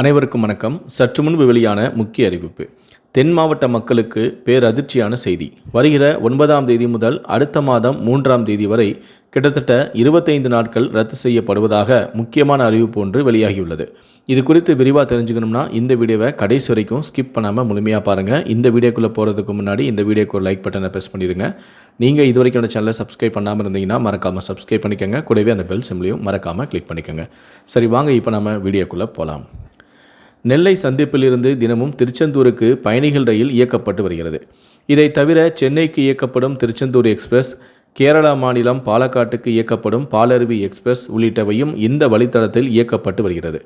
அனைவருக்கும் வணக்கம். சற்று முன்பு வெளியான முக்கிய அறிவிப்பு. தென் மாவட்ட மக்களுக்கு பேரதிர்ச்சியான செய்தி. வருகிற ஒன்பதாம் தேதி முதல் அடுத்த மாதம் மூன்றாம் தேதி வரை கிட்டத்தட்ட இருபத்தைந்து நாட்கள் ரத்து செய்யப்படுவதாக முக்கியமான அறிவிப்பு ஒன்று வெளியாகியுள்ளது. இது குறித்து விரிவாக தெரிஞ்சுக்கணும்னா இந்த வீடியோவை கடைசி வரைக்கும் ஸ்கிப் பண்ணாமல் முழுமையாக பாருங்கள் இந்த வீடியோக்குள்ளே போகிறதுக்கு முன்னாடி இந்த வீடியோக்கு ஒரு லைக் பட்டனை ப்ரெஸ் பண்ணிடுங்க. நீங்கள் இது வரைக்கும் சேனலை சப்ஸ்கிரைப் பண்ணாமல் இருந்தீங்கன்னா மறக்காமல் சப்ஸ்கிரைப் பண்ணிக்கோங்க. கூடவே அந்த பெல் சிம்லையும் மறக்காமல் கிளிக் பண்ணிக்கோங்க. சரி வாங்க இப்போ நம்ம வீடியோக்குள்ளே போகலாம் நெல்லை சந்திப்பிலிருந்து தினமும் திருச்செந்தூருக்கு பயணிகள் ரயில் இயக்கப்பட்டு வருகிறது. இதை தவிர சென்னைக்கு இயக்கப்படும் திருச்செந்தூர் எக்ஸ்பிரஸ் கேரளா மாநிலம் பாலக்காட்டுக்கு இயக்கப்படும் பாலருவி எக்ஸ்பிரஸ் உள்ளிட்டவையும் இந்த வழித்தடத்தில் இயக்கப்பட்டு வருகிறது.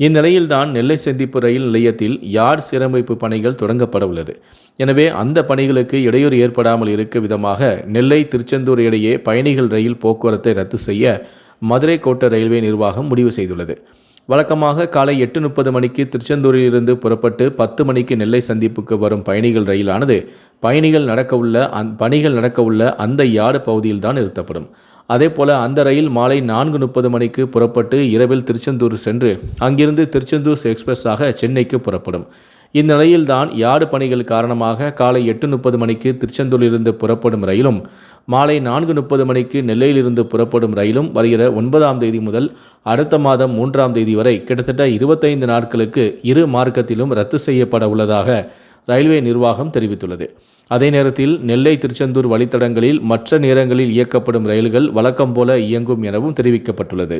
இந்நிலையில்தான் நெல்லை சந்திப்பு ரயில் நிலையத்தில் யார்ட் சீரமைப்பு பணிகள் தொடங்கப்பட உள்ளது. எனவே அந்த பணிகளுக்கு இடையூறு ஏற்படாமல் இருக்க விதமாக நெல்லை திருச்செந்தூர் இடையே பயணிகள் ரயில் போக்குவரத்தை ரத்து செய்ய மதுரை கோட்ட ரயில்வே நிர்வாகம் முடிவு செய்துள்ளது. வழக்கமாக காலை எட்டு முப்பது மணிக்கு திருச்செந்தூரிலிருந்து புறப்பட்டு பத்து மணிக்கு நெல்லை சந்திப்புக்கு வரும் பயணிகள் ரயிலானது பயணிகள் நடக்கவுள்ள அந் பணிகள் நடக்கவுள்ள அந்த யார்டு பகுதியில் தான் நிறுத்தப்படும். அதேபோல அந்த ரயில் மாலை நான்கு முப்பது மணிக்கு புறப்பட்டு இரவில் திருச்செந்தூர் சென்று அங்கிருந்து திருச்செந்தூர் எக்ஸ்பிரஸாக சென்னைக்கு புறப்படும். இந்நிலையில்தான் யார்டு பணிகள் காரணமாக காலை எட்டு முப்பது மணிக்கு திருச்செந்தூரிலிருந்து புறப்படும் ரயிலும் மாலை நான்கு முப்பது மணிக்கு நெல்லையிலிருந்து புறப்படும் ரயிலும் வருகிற ஒன்பதாம் தேதி முதல் அடுத்த மாதம் மூன்றாம் தேதி வரை கிட்டத்தட்ட இருபத்தைந்து நாட்களுக்கு இரு மார்க்கத்திலும் ரத்து செய்யப்பட உள்ளதாக ரயில்வே நிர்வாகம் தெரிவித்துள்ளது. அதே நேரத்தில் நெல்லை திருச்செந்தூர் வழித்தடங்களில் மற்ற நேரங்களில் இயக்கப்படும் ரயில்கள் வழக்கம் போல இயங்கும் எனவும் தெரிவிக்கப்பட்டுள்ளது.